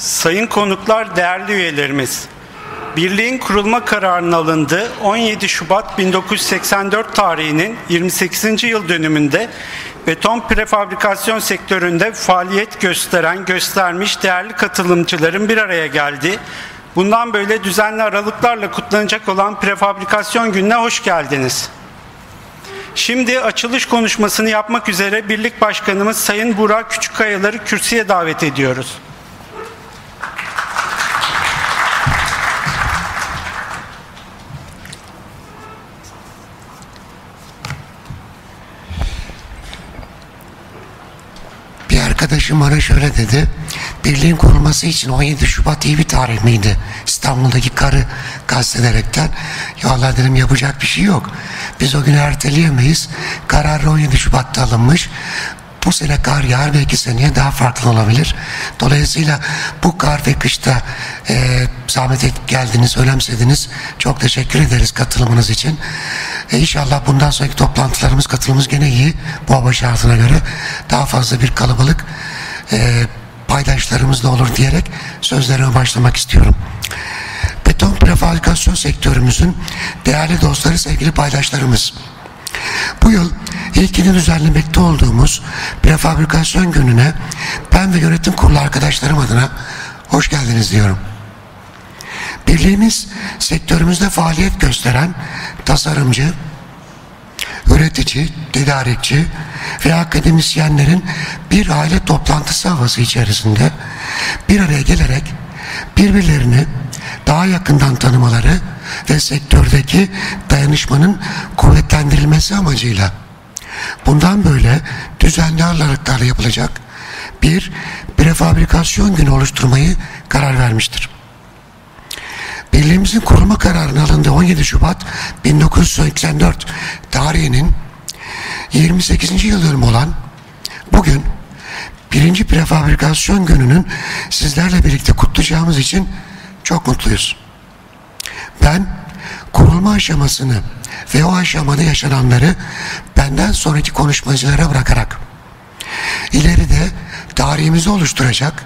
Sayın konuklar, değerli üyelerimiz. Birliğin kurulma kararının alındığı 17 Şubat 1984 tarihinin 28. yıl dönümünde beton prefabrikasyon sektöründe faaliyet gösteren, göstermiş değerli katılımcıların bir araya geldiği, bundan böyle düzenli aralıklarla kutlanacak olan prefabrikasyon gününe hoş geldiniz. Şimdi açılış konuşmasını yapmak üzere Birlik Başkanımız Sayın Burak Küçükkayaları kürsüye davet ediyoruz. Arkadaşım bana şöyle dedi. Birliğin kurulması için 17 Şubat iyi bir tarih miydi? İstanbul'daki karı kastederekten. Ya Allah dedim yapacak bir şey yok. Biz o günü erteleyemeyiz. Karar 17 Şubat'ta alınmış. Bu sene kar yağar belki seneye daha farklı olabilir. Dolayısıyla bu kar ve kışta e, zahmet et geldiniz, önemsediniz. Çok teşekkür ederiz katılımınız için. E, inşallah bundan sonraki toplantılarımız, katılımımız gene iyi. Bu hava şartına göre daha fazla bir kalabalık e, paydaşlarımız da olur diyerek sözlerime başlamak istiyorum. Beton prefabrikasyon sektörümüzün değerli dostları, sevgili paydaşlarımız. Bu yıl ilkini düzenlemekte olduğumuz prefabrikasyon gününe ben ve yönetim kurulu arkadaşlarım adına hoş geldiniz diyorum. Birliğimiz sektörümüzde faaliyet gösteren tasarımcı, üretici, tedarikçi ve akademisyenlerin bir aile toplantısı havası içerisinde bir araya gelerek birbirlerini daha yakından tanımaları ve sektördeki dayanışmanın kuvvetlendirilmesi amacıyla bundan böyle düzenli aralıklarla yapılacak bir prefabrikasyon günü oluşturmayı karar vermiştir. Birliğimizin kurulma kararının alındığı 17 Şubat 1984 tarihinin 28. yıl dönümü olan bugün birinci prefabrikasyon gününün sizlerle birlikte kutlayacağımız için çok mutluyuz. Ben kurulma aşamasını ve o aşamada yaşananları benden sonraki konuşmacılara bırakarak ileride tarihimizi oluşturacak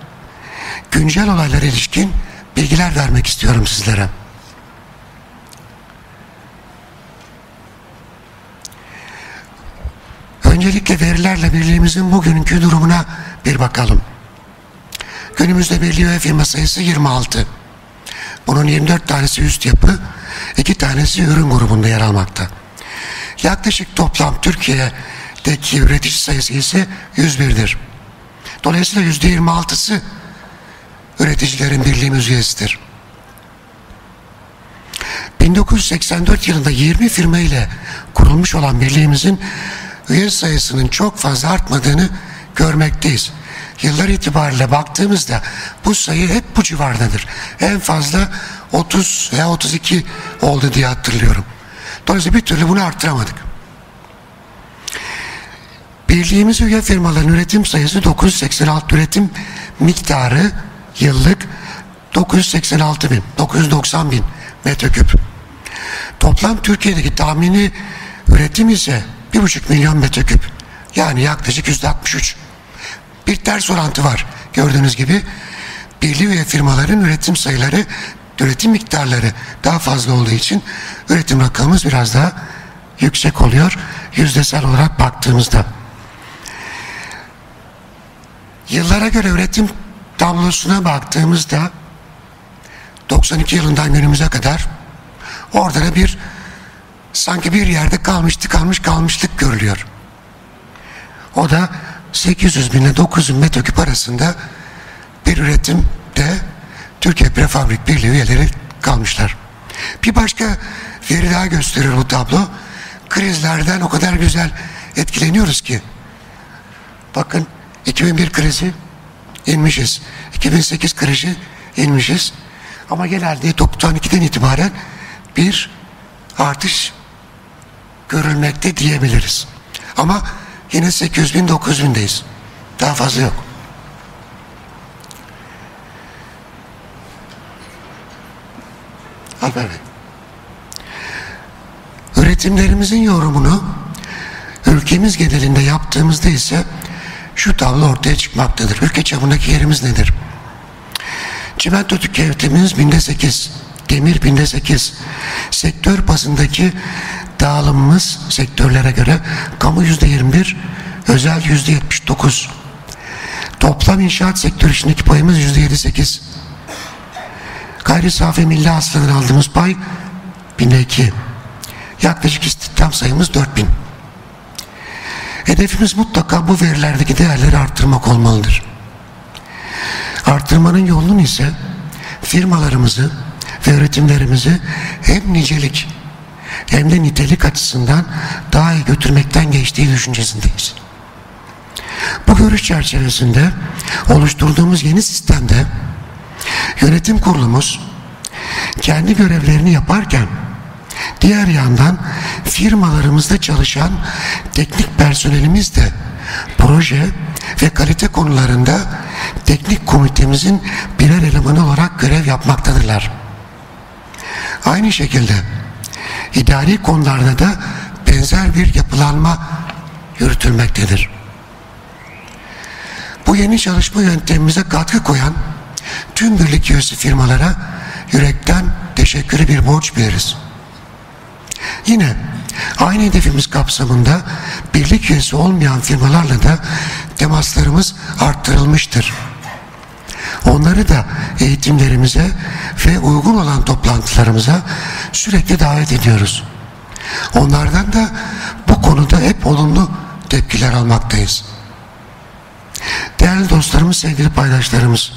güncel olaylara ilişkin bilgiler vermek istiyorum sizlere. Öncelikle verilerle birliğimizin bugünkü durumuna bir bakalım. Günümüzde birliği ve firma sayısı 26. Bunun 24 tanesi üst yapı, 2 tanesi ürün grubunda yer almakta. Yaklaşık toplam Türkiye'deki üretici sayısı ise 101'dir. Dolayısıyla %26'sı üreticilerin birliğimiz üyesidir. 1984 yılında 20 firma ile kurulmuş olan birliğimizin üye sayısının çok fazla artmadığını görmekteyiz. Yıllar itibariyle baktığımızda bu sayı hep bu civardadır. En fazla 30 veya 32 oldu diye hatırlıyorum. Dolayısıyla bir türlü bunu arttıramadık. Birliğimiz üye firmaların üretim sayısı 986 üretim miktarı yıllık 986 bin, 990 bin metreküp. Toplam Türkiye'deki tahmini üretim ise 1,5 milyon metreküp. Yani yaklaşık yüzde 63. Bir ters orantı var. Gördüğünüz gibi birliği üye firmaların üretim sayıları, üretim miktarları daha fazla olduğu için üretim rakamımız biraz daha yüksek oluyor. Yüzdesel olarak baktığımızda. Yıllara göre üretim tablosuna baktığımızda 92 yılından günümüze kadar orada da bir sanki bir yerde kalmıştı kalmış kalmışlık görülüyor. O da 800 bin ile 900 metreküp arasında bir üretimde Türkiye Prefabrik Birliği üyeleri kalmışlar. Bir başka veri daha gösteriyor bu tablo. Krizlerden o kadar güzel etkileniyoruz ki. Bakın 2001 krizi inmişiz. 2008 krizi inmişiz. Ama genelde 92'den itibaren bir artış görülmekte diyebiliriz. Ama yine 800 bin 900 bindeyiz. Daha fazla yok. Alper Bey. Üretimlerimizin yorumunu ülkemiz genelinde yaptığımızda ise şu tablo ortaya çıkmaktadır. Ülke çapındaki yerimiz nedir? Çimento tüketimimiz binde 8. Demir binde 8. Sektör bazındaki dağılımımız sektörlere göre kamu yüzde 21, özel yüzde 79. Toplam inşaat sektörü içindeki payımız yüzde 7-8. Gayri safi milli hasıladan aldığımız pay binde 2. Yaklaşık istihdam sayımız 4000. Hedefimiz mutlaka bu verilerdeki değerleri arttırmak olmalıdır. Arttırmanın yolunun ise firmalarımızı ve üretimlerimizi hem nicelik hem de nitelik açısından daha iyi götürmekten geçtiği düşüncesindeyiz. Bu görüş çerçevesinde oluşturduğumuz yeni sistemde yönetim kurulumuz kendi görevlerini yaparken diğer yandan firmalarımızda çalışan teknik personelimiz de proje ve kalite konularında teknik komitemizin birer elemanı olarak görev yapmaktadırlar. Aynı şekilde idari konularda da benzer bir yapılanma yürütülmektedir. Bu yeni çalışma yöntemimize katkı koyan tüm birlik üyesi firmalara yürekten teşekkürü bir borç biliriz. Yine aynı hedefimiz kapsamında birlik üyesi olmayan firmalarla da temaslarımız arttırılmıştır. Onları da eğitimlerimize ve uygun olan toplantılarımıza sürekli davet ediyoruz. Onlardan da bu konuda hep olumlu tepkiler almaktayız. Değerli dostlarımız, sevgili paydaşlarımız,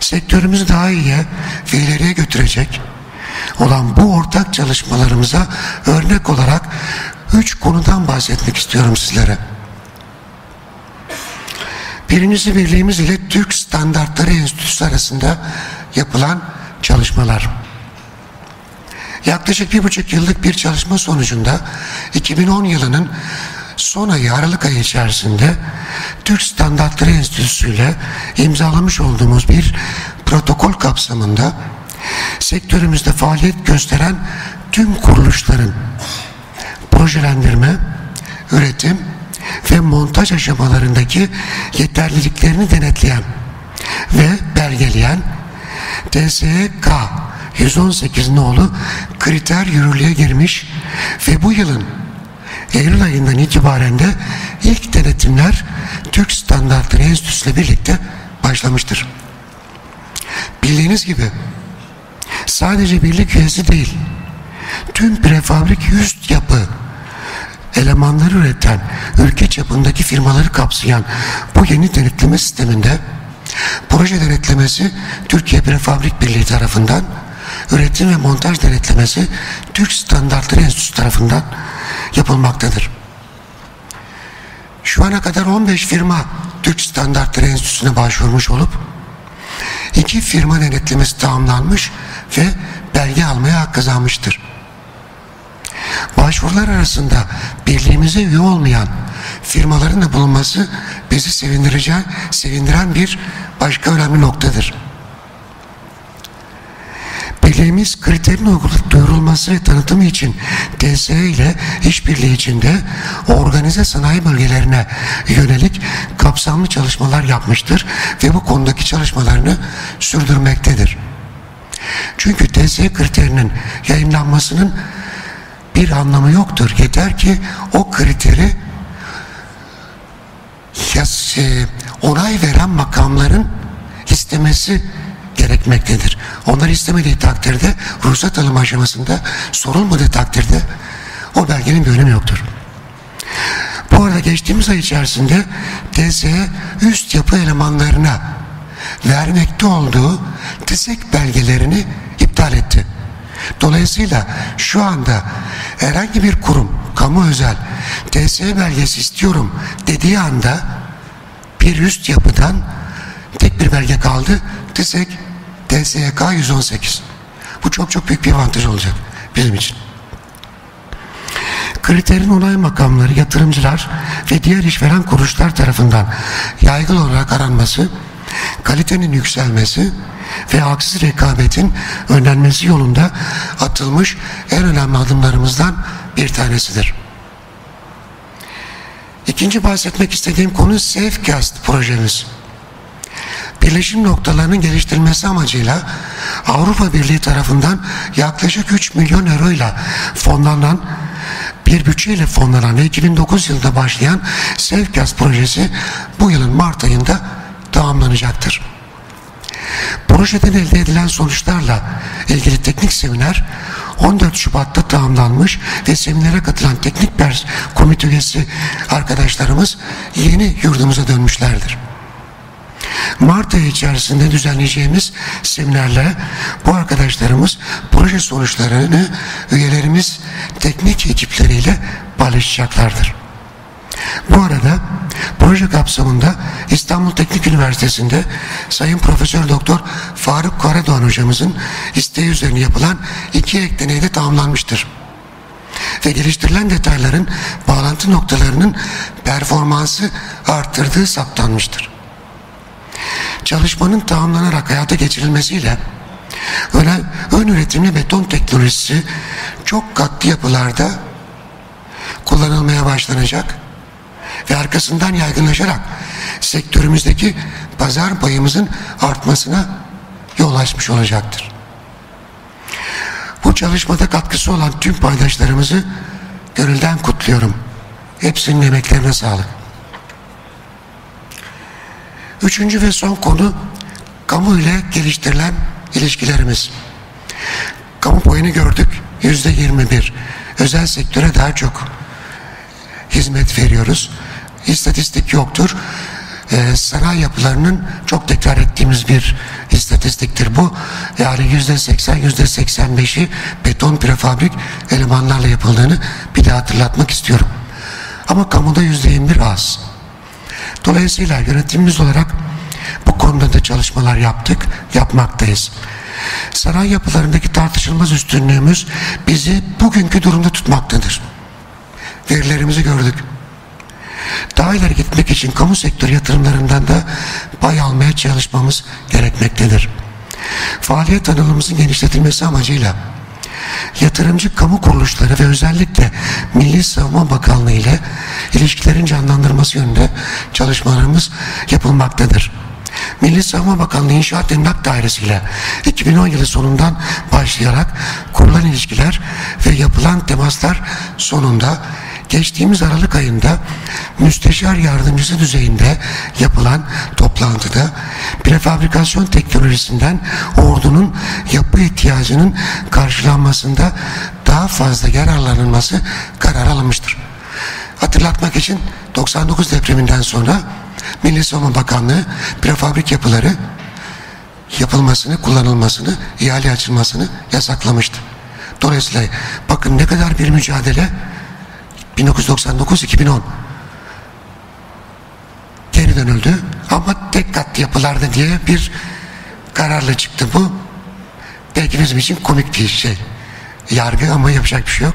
sektörümüzü daha iyiye ve ileriye götürecek olan bu ortak çalışmalarımıza örnek olarak üç konudan bahsetmek istiyorum sizlere. Birincisi birliğimiz ile Türk Standartları Enstitüsü arasında yapılan çalışmalar. Yaklaşık bir buçuk yıllık bir çalışma sonucunda 2010 yılının son ayı Aralık ayı içerisinde Türk Standartları Enstitüsü ile imzalamış olduğumuz bir protokol kapsamında sektörümüzde faaliyet gösteren tüm kuruluşların projelendirme, üretim ve montaj aşamalarındaki yeterliliklerini denetleyen ve belgeleyen TSK 118 nolu kriter yürürlüğe girmiş ve bu yılın Eylül ayından itibaren de ilk denetimler Türk Standartları Enstitüsü ile birlikte başlamıştır. Bildiğiniz gibi sadece birlik üyesi değil, tüm prefabrik üst yapı elemanları üreten ülke çapındaki firmaları kapsayan bu yeni denetleme sisteminde proje denetlemesi Türkiye Prefabrik Birliği tarafından üretim ve montaj denetlemesi Türk Standartları Enstitüsü tarafından yapılmaktadır. Şu ana kadar 15 firma Türk Standartları Enstitüsü'ne başvurmuş olup iki firma denetlemesi tamamlanmış ve belge almaya hak kazanmıştır. Başvurular arasında birliğimize üye olmayan firmaların da bulunması bizi sevindirecek, sevindiren bir başka önemli noktadır. Birliğimiz kriterin uygulanıp duyurulması ve tanıtımı için TSE ile işbirliği içinde organize sanayi bölgelerine yönelik kapsamlı çalışmalar yapmıştır ve bu konudaki çalışmalarını sürdürmektedir. Çünkü TSE kriterinin yayınlanmasının bir anlamı yoktur. Yeter ki o kriteri onay veren makamların istemesi gerekmektedir. Onlar istemediği takdirde ruhsat alım aşamasında sorulmadığı takdirde o belgenin bir önemi yoktur. Bu arada geçtiğimiz ay içerisinde TSE üst yapı elemanlarına vermekte olduğu TİSEK belgelerini iptal etti. Dolayısıyla şu anda herhangi bir kurum, kamu özel TSE belgesi istiyorum dediği anda bir üst yapıdan tek bir belge kaldı. TİSEK TSYK 118. Bu çok çok büyük bir avantaj olacak bizim için. Kriterin onay makamları, yatırımcılar ve diğer işveren kuruluşlar tarafından yaygın olarak aranması, kalitenin yükselmesi ve haksız rekabetin önlenmesi yolunda atılmış en önemli adımlarımızdan bir tanesidir. İkinci bahsetmek istediğim konu Safecast projemiz. Birleşim noktalarının geliştirilmesi amacıyla Avrupa Birliği tarafından yaklaşık 3 milyon euroyla fonlanan bir bütçeyle fonlanan ve 2009 yılında başlayan Sevkas projesi bu yılın Mart ayında tamamlanacaktır. Projeden elde edilen sonuçlarla ilgili teknik seminer 14 Şubat'ta tamamlanmış ve seminere katılan teknik ders komite üyesi arkadaşlarımız yeni yurdumuza dönmüşlerdir. Mart ayı içerisinde düzenleyeceğimiz seminerle bu arkadaşlarımız proje sonuçlarını üyelerimiz teknik ekipleriyle paylaşacaklardır. Bu arada proje kapsamında İstanbul Teknik Üniversitesi'nde Sayın Profesör Doktor Faruk Karadoğan hocamızın isteği üzerine yapılan iki ek deney de tamamlanmıştır. Ve geliştirilen detayların bağlantı noktalarının performansı arttırdığı saptanmıştır. Çalışmanın tamamlanarak hayata geçirilmesiyle ön, ön üretimli beton teknolojisi çok katlı yapılarda kullanılmaya başlanacak ve arkasından yaygınlaşarak sektörümüzdeki pazar payımızın artmasına yol açmış olacaktır. Bu çalışmada katkısı olan tüm paydaşlarımızı gönülden kutluyorum. Hepsinin emeklerine sağlık. Üçüncü ve son konu kamu ile geliştirilen ilişkilerimiz. Kamu payını gördük yüzde yirmi bir. Özel sektöre daha çok hizmet veriyoruz. İstatistik yoktur. Ee, sanayi yapılarının çok tekrar ettiğimiz bir istatistiktir bu. Yani yüzde seksen, yüzde seksen beşi beton prefabrik elemanlarla yapıldığını bir daha hatırlatmak istiyorum. Ama kamuda yüzde yirmi bir az. Dolayısıyla yönetimimiz olarak bu konuda da çalışmalar yaptık, yapmaktayız. Sanayi yapılarındaki tartışılmaz üstünlüğümüz bizi bugünkü durumda tutmaktadır. Verilerimizi gördük. Daha ileri gitmek için kamu sektörü yatırımlarından da pay almaya çalışmamız gerekmektedir. Faaliyet alanımızın genişletilmesi amacıyla yatırımcı kamu kuruluşları ve özellikle Milli Savunma Bakanlığı ile ilişkilerin canlandırması yönünde çalışmalarımız yapılmaktadır. Milli Savunma Bakanlığı İnşaat Emlak Dairesi ile 2010 yılı sonundan başlayarak kurulan ilişkiler ve yapılan temaslar sonunda geçtiğimiz Aralık ayında müsteşar yardımcısı düzeyinde yapılan toplantıda prefabrikasyon teknolojisinden ordunun yapı ihtiyacının karşılanmasında daha fazla yararlanılması karar alınmıştır. Hatırlatmak için 99 depreminden sonra Milli Savunma Bakanlığı prefabrik yapıları yapılmasını, kullanılmasını, ihale açılmasını yasaklamıştı. Dolayısıyla bakın ne kadar bir mücadele 1999-2010 geri dönüldü ama tek kat yapılarda diye bir kararla çıktı bu. Belki bizim için komik bir şey yargı ama yapacak bir şey yok.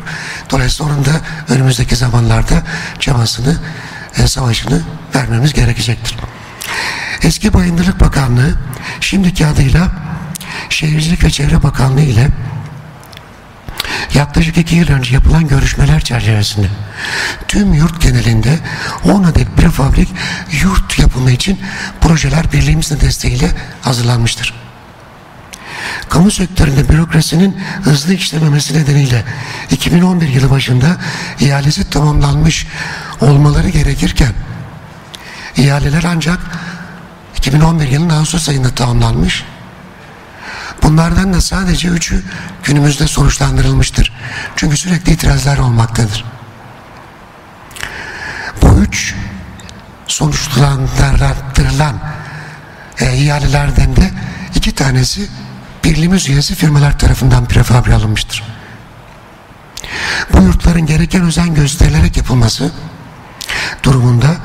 Dolayısıyla onun da önümüzdeki zamanlarda çabasını, e, savaşını vermemiz gerekecektir. Eski Bayındırlık Bakanlığı şimdiki adıyla Şehircilik ve Çevre Bakanlığı ile yaklaşık iki yıl önce yapılan görüşmeler çerçevesinde tüm yurt genelinde 10 adet prefabrik yurt yapımı için projeler birliğimizin desteğiyle hazırlanmıştır. Kamu sektöründe bürokrasinin hızlı işlememesi nedeniyle 2011 yılı başında ihalesi tamamlanmış olmaları gerekirken ihaleler ancak 2011 yılının Ağustos ayında tamamlanmış Bunlardan da sadece üçü günümüzde sonuçlandırılmıştır. Çünkü sürekli itirazlar olmaktadır. Bu üç sonuçlandırılan e, ihalelerden de iki tanesi birliğimiz üyesi firmalar tarafından prefabri alınmıştır. Bu yurtların gereken özen gösterilerek yapılması durumunda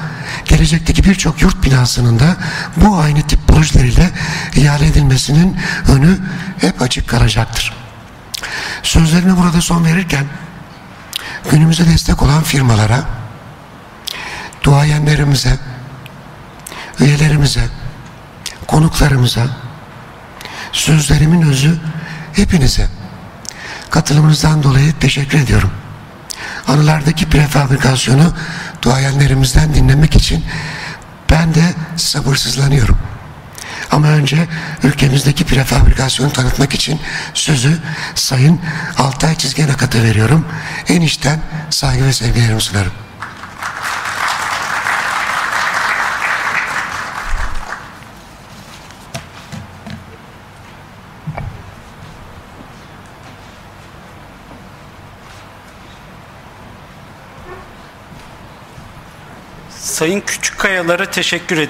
gelecekteki birçok yurt binasının da bu aynı tip projeleriyle ihale edilmesinin önü hep açık kalacaktır. Sözlerime burada son verirken günümüze destek olan firmalara, duayenlerimize, üyelerimize, konuklarımıza, sözlerimin özü hepinize katılımınızdan dolayı teşekkür ediyorum. Anılardaki Ama önce ülkemizdeki prefabrikasyonu tanıtmak için sözü Sayın Altay Çizgen Akat'a veriyorum. En içten saygı ve sevgilerimi sunarım. Sayın Küçükkayalara teşekkür ederim.